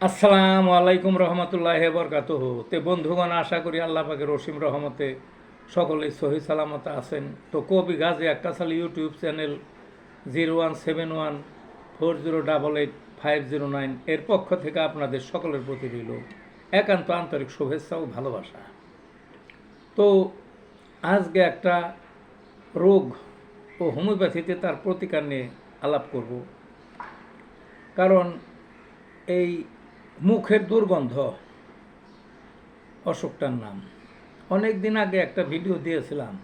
আসসালামু আলাইকুম রহমতুল্লাহ বরকাত তে বন্ধুগণ, আশা করি আল্লাহ পাকের রসিম রহমতে সকলে সহি সালামত আছেন। তো কবি Gazi Akkasal YouTube channel zero one seven one four zero double eight five zero nine এর পক্ষ থেকে আপনাদের সকলের প্রতি রইল একান্ত আন্তরিক শুভেচ্ছা ও ভালোবাসা। তো আজকে একটা রোগ ও হোমিওপ্যাথিতে তার প্রতিকার নিয়ে আলাপ করব। কারণ এই মুখের দুর্গন্ধ। অসুখটার নাম। অনেক দিন আগে একটা ভিডিও দিয়েছিলাম।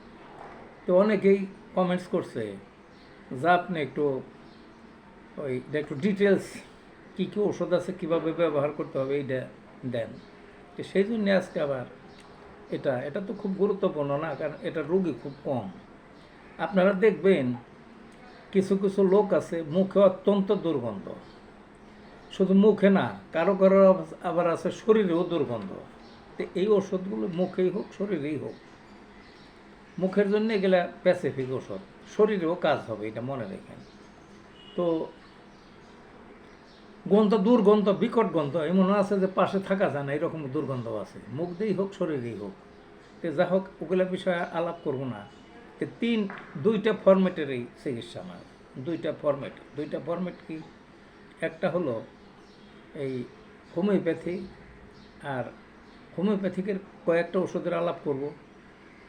তো অনেকেই কমেন্টস করছে যা আপনি একটু ওই একটু ডিটেলস কী কী ওষুধ আছে, কীভাবে ব্যবহার করতে হবে, এইটা দেন। তো সেই জন্য আজকে আবার এটা এটা তো খুব গুরুত্বপূর্ণ না, কারণ এটা রোগী খুব কম। আপনারা দেখবেন কিছু কিছু লোক আছে, মুখে অত্যন্ত দুর্গন্ধ। শুধু মুখে না, কারও কারও আবার আছে শরীরেও দুর্গন্ধ। তো এই ওষুধগুলো মুখেই হোক, শরীরেই হোক। মুখের জন্য এগুলা প্যাসিফিক ওষুধ। শরীরেও কাজ হবে, এটা মনে রেখেন। তো গন্ধ, দুর্গন্ধ, বিকট গন্ধ এমন আছে যে পাশে থাকা যায় না, এরকম দুর্গন্ধ আছে। মুখ দিয়েই হোক, শরীরেই হোক। তো যা হোক, ওগুলা বিষয়ে আলাপ করব না। তো তিন, দুইটা ফরম্যাটের এই চিকিৎসা আমার দুইটা ফরম্যাট দুইটা ফরম্যাট কি? একটা হলো এই হোমিওপ্যাথি আর হোমিওপ্যাথিকের কয়েকটা ওষুধের আলাপ করব।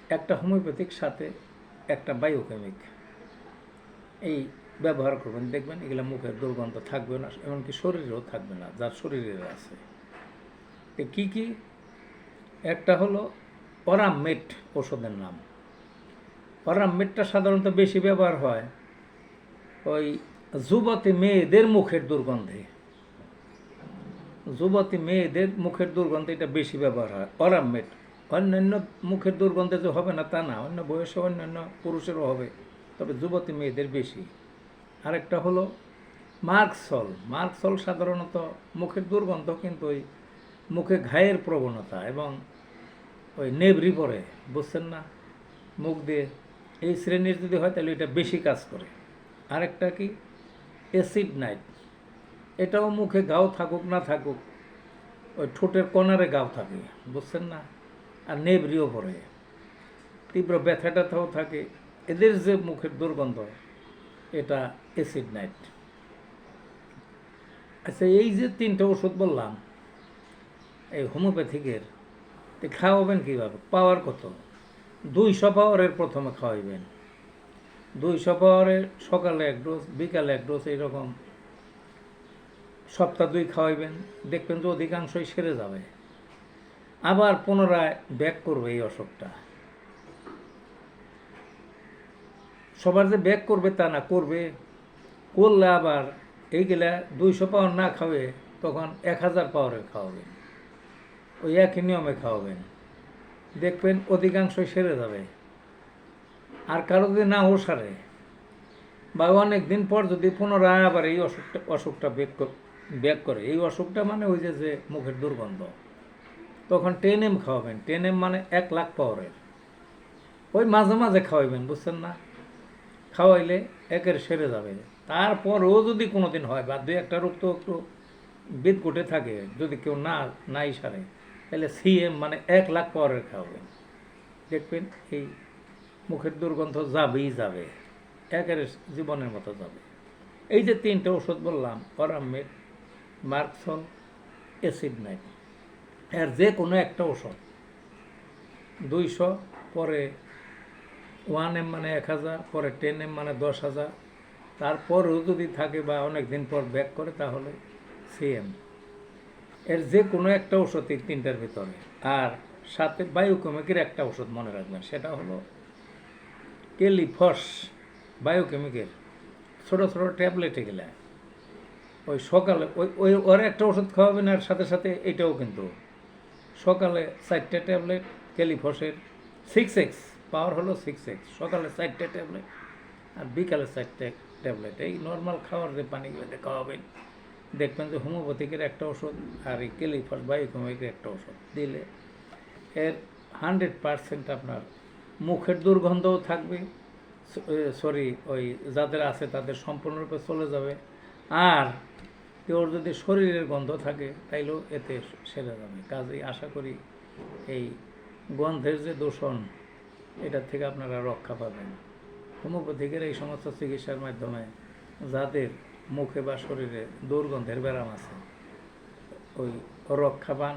একটা হোমিওপ্যাথিক, সাথে একটা বায়োকেমিক। এই ব্যবহার করবেন, দেখবেন এগুলো মুখের দুর্গন্ধ থাকবে না, এমনকি শরীরেও থাকবে না যার শরীরের আছে। তো কী কী? একটা হলো অরামমেট ওষুধের নাম। অরামমেটটা সাধারণত বেশি ব্যবহার হয় ওই যুবতী মেয়েদের মুখের দুর্গন্ধে। যুবতী মেয়েদের মুখের দুর্গন্ধ এটা বেশি ব্যবহার হয়। অরামমেট অন্যান্য মুখের দুর্গন্ধে যে হবে না তা না, অন্য বয়সে অন্যান্য পুরুষেরও হবে, তবে যুবতী মেয়েদের বেশি। আরেকটা হলো মার্কসল মার্কসল সাধারণত মুখের দুর্গন্ধ কিন্তু ওই মুখে ঘায়ের প্রবণতা এবং ওই নেবরি পরে, বুঝছেন না? মুখ দিয়ে এই শ্রেণির যদি হয় তাহলে এটা বেশি কাজ করে। আরেকটা কি? Acid night. এটাও মুখে গাও থাকুক, না থাকুক, ওই ঠোঁটের কনারে গাও থাকে, বুঝছেন না? আর নেবরিও পড়ে। তীব্র ব্যথা ট্যাথাও থাকে। এদের যে মুখের দুর্গন্ধ, এটা অ্যাসিড নাইট আচ্ছা এই যে তিনটা ওষুধ বললাম, এই হোমিওপ্যাথিকের খাওয়াবেন কীভাবে? পাওয়ার কত? দুইশো পাওয়ারের প্রথমে খাওয়াইবেন। দুইশো পাওয়ারের সকালে এক ডোজ, বিকালে এক ডোজ, এইরকম সপ্তাহ দুই খাওয়াইবেন, দেখবেন যে অধিকাংশই সেরে যাবে। আবার পুনরায় ব্যাক করবে এই অসুখটা। সবার যে ব্যাক করবে তা না, করবে। করলে আবার এইগুলা দুইশো পাওয়ার না খাবে তখন এক হাজার পাওয়ারের খাওয়াবেন। ওই একই নিয়মে খাওয়াবেন। দেখবেন অধিকাংশই সেরে যাবে। আর কারও যদি না ও সারে, বা অনেক দিন পর যদি পুনরায় আবার এই অসুখটা অসুখটা বেক ব্যাক করে। এই অসুখটা মানে ওই যে মুখের দুর্গন্ধ। তখন টেন এম খাওয়াবেন। টেন এম মানে এক লাখ পাওয়ারের। ওই মাঝে মাঝে খাওয়াইবেন, বুঝছেন না? খাওয়াইলে একের সেরে যাবে। তারপরও যদি কোনো দিন হয় বা দুই একটা রোগ তো একটু বেদ ঘটে থাকে, যদি কেউ না, নাই সারে, তাহলে সিএম মানে এক লাখ পাওয়ারের খাওয়াবেন। দেখবেন এই মুখের দুর্গন্ধ যাবেই যাবে। একের জীবনের মতো যাবে। এই যে তিনটে ওষুধ বললাম অরামেট মার্কসল অ্যাসিড নাইট এর যে কোনো একটা ওষুধ, দুইশো পরে ওয়ান এম মানে এক হাজার, পরে টেন এম মানে দশ হাজার, তারপরেও যদি থাকে বা অনেক দিন পর ব্যাক করে তাহলে সিএম এর যে কোনো একটা ওষুধ এই তিনটার ভিতরে। আর সাথে বায়োকেমিকের একটা ওষুধ মনে রাখবেন, সেটা হলো কেলিফস বায়োকেমিকের। ছোটো ছোটো ট্যাবলেট এগুলা ওই সকালে, ওই ওই, ওর একটা ওষুধ খাওয়াবেন আর সাথে সাথে এটাও কিন্তু। সকালে চারটে ট্যাবলেট, ক্যালিফসের সিক্স এক্স পাওয়ার হলো সিক্স এক্স সকালে চারটে ট্যাবলেট আর বিকালে চারটে ট্যাবলেট। এই নর্মাল খাওয়ার যে পানি বেঁধে খাওয়াবেন, দেখবেন যে হোমিওপ্যাথিকের একটা ওষুধ আর এই ক্যালিফস বায়োকেমিকের একটা ওষুধ দিলে এর হান্ড্রেড পারসেন্ট আপনার মুখের দুর্গন্ধও থাকবে সরি ওই যাদের আছে তাদের সম্পূর্ণরূপে চলে যাবে। আর কেউ যদি শরীরের গন্ধ থাকে, তাইলেও এতে সেরে যাবে। কাজেই আশা করি এই গন্ধের যে দূষণ, এটার থেকে আপনারা রক্ষা পাবেন। হোমিওপ্যাথিকের এই সমস্ত চিকিৎসার মাধ্যমে যাদের মুখে বা শরীরে দুর্গন্ধের ব্যারাম আছে, ওই রক্ষা পান।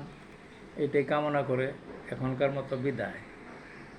এটাই কামনা করে এখনকার মতো বিদায়।